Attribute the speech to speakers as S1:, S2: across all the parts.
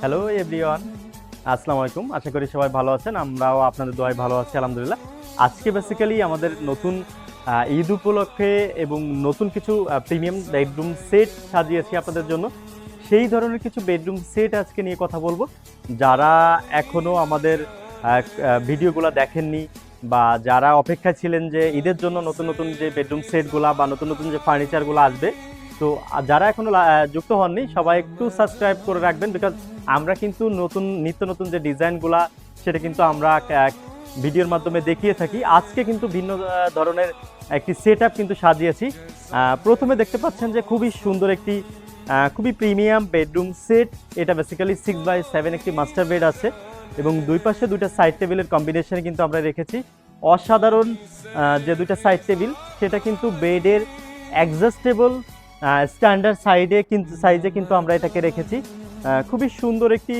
S1: Hello everyone আসসালামু আলাইকুম। আশা করি সবাই ভালো আছেন। আমরাও আপনাদের দোয়ায় ভালো আছি, আলহামদুলিল্লাহ। আজকে বেসিক্যালি আমাদের নতুন ঈদ উপলক্ষে এবং নতুন কিছু প্রিমিয়াম বেডরুম সেট সাজিয়েছি আপনাদের জন্য। সেই ধরনের কিছু বেডরুম সেট আজকে নিয়ে কথা বলব। যারা এখনও আমাদের ভিডিওগুলো দেখেননি বা যারা অপেক্ষায় ছিলেন যে ঈদের জন্য নতুন নতুন যে বেডরুম সেটগুলা বা নতুন নতুন যে ফার্নিচারগুলো আসবে তো যারা এখনও যুক্ত হননি, সবাই একটু সাবস্ক্রাইব করে রাখবেন বিকজ আমরা কিন্তু নতুন, নিত্য নতুন যে ডিজাইনগুলা, সেটা কিন্তু আমরা ভিডিওর মাধ্যমে দেখিয়ে থাকি। আজকে কিন্তু ভিন্ন ধরনের একটি সেট কিন্তু সাজিয়েছি। প্রথমে দেখতে পাচ্ছেন যে খুবই সুন্দর একটি খুবই প্রিমিয়াম বেডরুম সেট এটা বেসিক্যালি সিক্স বাই সেভেন একটি মাস্টার বেড আছে এবং দুই পাশে দুইটা সাইড টেবিলের কম্বিনেশনে কিন্তু আমরা রেখেছি। অসাধারণ যে দুইটা সাইড টেবিল সেটা কিন্তু বেডের অ্যাডজাস্টেবল স্ট্যান্ডার্ড সাইডে কিন্তু সাইজে কিন্তু আমরা এটাকে রেখেছি। খুবই সুন্দর একটি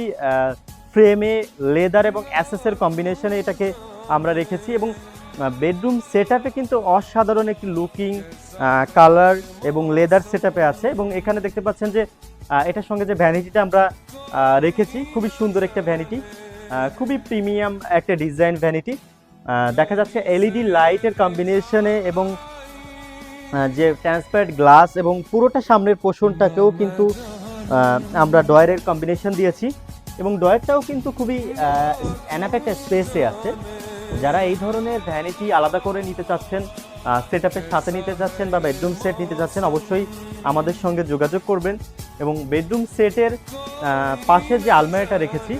S1: ফ্রেমে লেদার এবং অ্যাসেসের কম্বিনেশনে এটাকে আমরা রেখেছি এবং বেডরুম সেট কিন্তু অসাধারণ একটি লুকিং কালার এবং লেদার সেট আছে এবং এখানে দেখতে পাচ্ছেন যে এটার সঙ্গে যে ভ্যানিটিটা আমরা রেখেছি, খুবই সুন্দর একটা ভ্যানিটি খুবই প্রিমিয়াম একটা ডিজাইন ভ্যানিটি দেখা যাচ্ছে এলইডি লাইটের কম্বিনেশনে এবং যে ট্রান্সপারেন্ট গ্লাস এবং পুরোটা সামনের পোষণটাকেও কিন্তু আমরা ডয়ারের কম্বিনেশন দিয়েছি। এবং ডয়ারটাও কিন্তু খুবই অ্যানাপ স্পেসে আছে। যারা এই ধরনের ভ্যানিটি আলাদা করে নিতে চাচ্ছেন সেট আপের সাথে নিতে চাচ্ছেন বা বেডরুম সেট নিতে চাচ্ছেন, অবশ্যই আমাদের সঙ্গে যোগাযোগ করবেন। এবং বেডরুম সেটের পাশে যে আলমিরাটা রেখেছি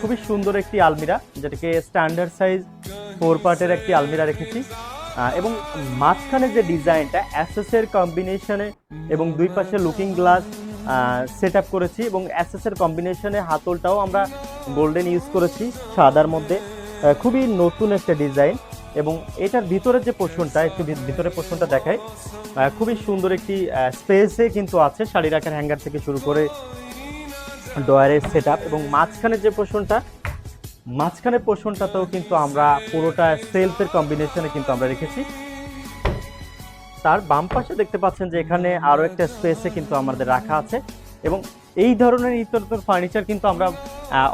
S1: খুবই সুন্দর একটি আলমিরা, যেটাকে স্ট্যান্ডার্ড সাইজ ফোর পার্টের একটি আলমিরা রেখেছি। এবং মাঝখানে যে ডিজাইনটা অ্যাসেসের কম্বিনেশনে এবং দুই পাশে লুকিং গ্লাস সেট আপ করেছি এবং অ্যাসেসের কম্বিনেশনে হাতলটাও আমরা গোল্ডেন ইউজ করেছি সাদার মধ্যে। খুবই নতুন একটা ডিজাইন এবং এটার ভিতরের যে পোর্শনটা একটু ভি- ভিতরের পোর্শনটা দেখায় খুবই সুন্দর একটি স্পেসে কিন্তু আছে শাড়ি রাখার হ্যাঙ্গার থেকে শুরু করে ডয়ারের সেট এবং মাঝখানে যে পোর্শনটা মাঝখানের পোর্শনটাতেও কিন্তু আমরা পুরোটা সেলফের কম্বিনেশনে কিন্তু আমরা রেখেছি। তার বাম পাশে দেখতে পাচ্ছেন যে এখানে আরও একটা স্পেসে কিন্তু আমাদের রাখা আছে এবং এই ধরনের ইতর ফার্নিচার কিন্তু আমরা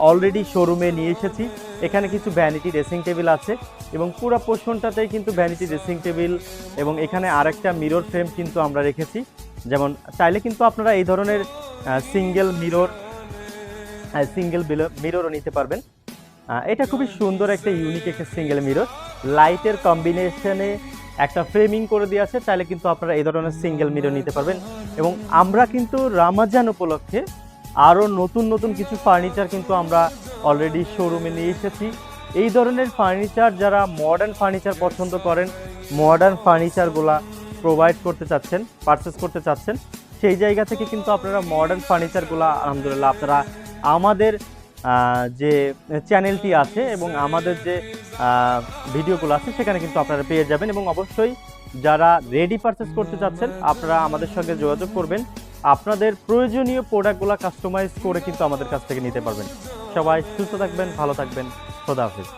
S1: অলরেডি শোরুমে নিয়ে এসেছি। এখানে কিছু ভ্যানিটি ড্রেসিং টেবিল আছে এবং পুরো পোর্শনটাতেই কিন্তু ভ্যানিটি ড্রেসিং টেবিল এবং এখানে আরেকটা মিরর ফ্রেম কিন্তু আমরা রেখেছি। যেমন চাইলে কিন্তু আপনারা এই ধরনের সিঙ্গেল মিরর সিঙ্গেল মিররও নিতে পারবেন। এটা খুবই সুন্দর একটা ইউনিক একটা সিঙ্গেল মিরর লাইটের কম্বিনেশনে একটা ফ্রেমিং করে দিয়ে আছে, চাইলে কিন্তু আপনারা এই ধরনের সিঙ্গেল মিরর নিতে পারবেন। এবং আমরা কিন্তু রামাজান উপলক্ষে আরও নতুন নতুন কিছু ফার্নিচার কিন্তু আমরা অলরেডি শোরুমে নিয়ে এসেছি। এই ধরনের ফার্নিচার যারা মডার্ন ফার্নিচার পছন্দ করেন মডার্ন ফার্নিচারগুলা প্রোভাইড করতে চাচ্ছেন পারচেস করতে চাচ্ছেন, সেই জায়গা থেকে কিন্তু আপনারা মডার্ন ফার্নিচারগুলো আলহামদুলিল্লাহ, আপনারা আমাদের যে চ্যানেলটি আছে এবং আমাদের যে ভিডিওগুলো আছে, সেখানে কিন্তু আপনারা পেয়ে যাবেন এবং অবশ্যই যারা রেডি পারচেস করতে চাচ্ছেন, আপনারা আমাদের সঙ্গে যোগাযোগ করবেন। আপনাদের প্রয়োজনীয় প্রোডাক্টগুলো কাস্টমাইজ করে কিন্তু আমাদের কাছ থেকে নিতে পারবেন। সবাই সুস্থ থাকবেন, ভালো থাকবেন। খোদা হাফিজ।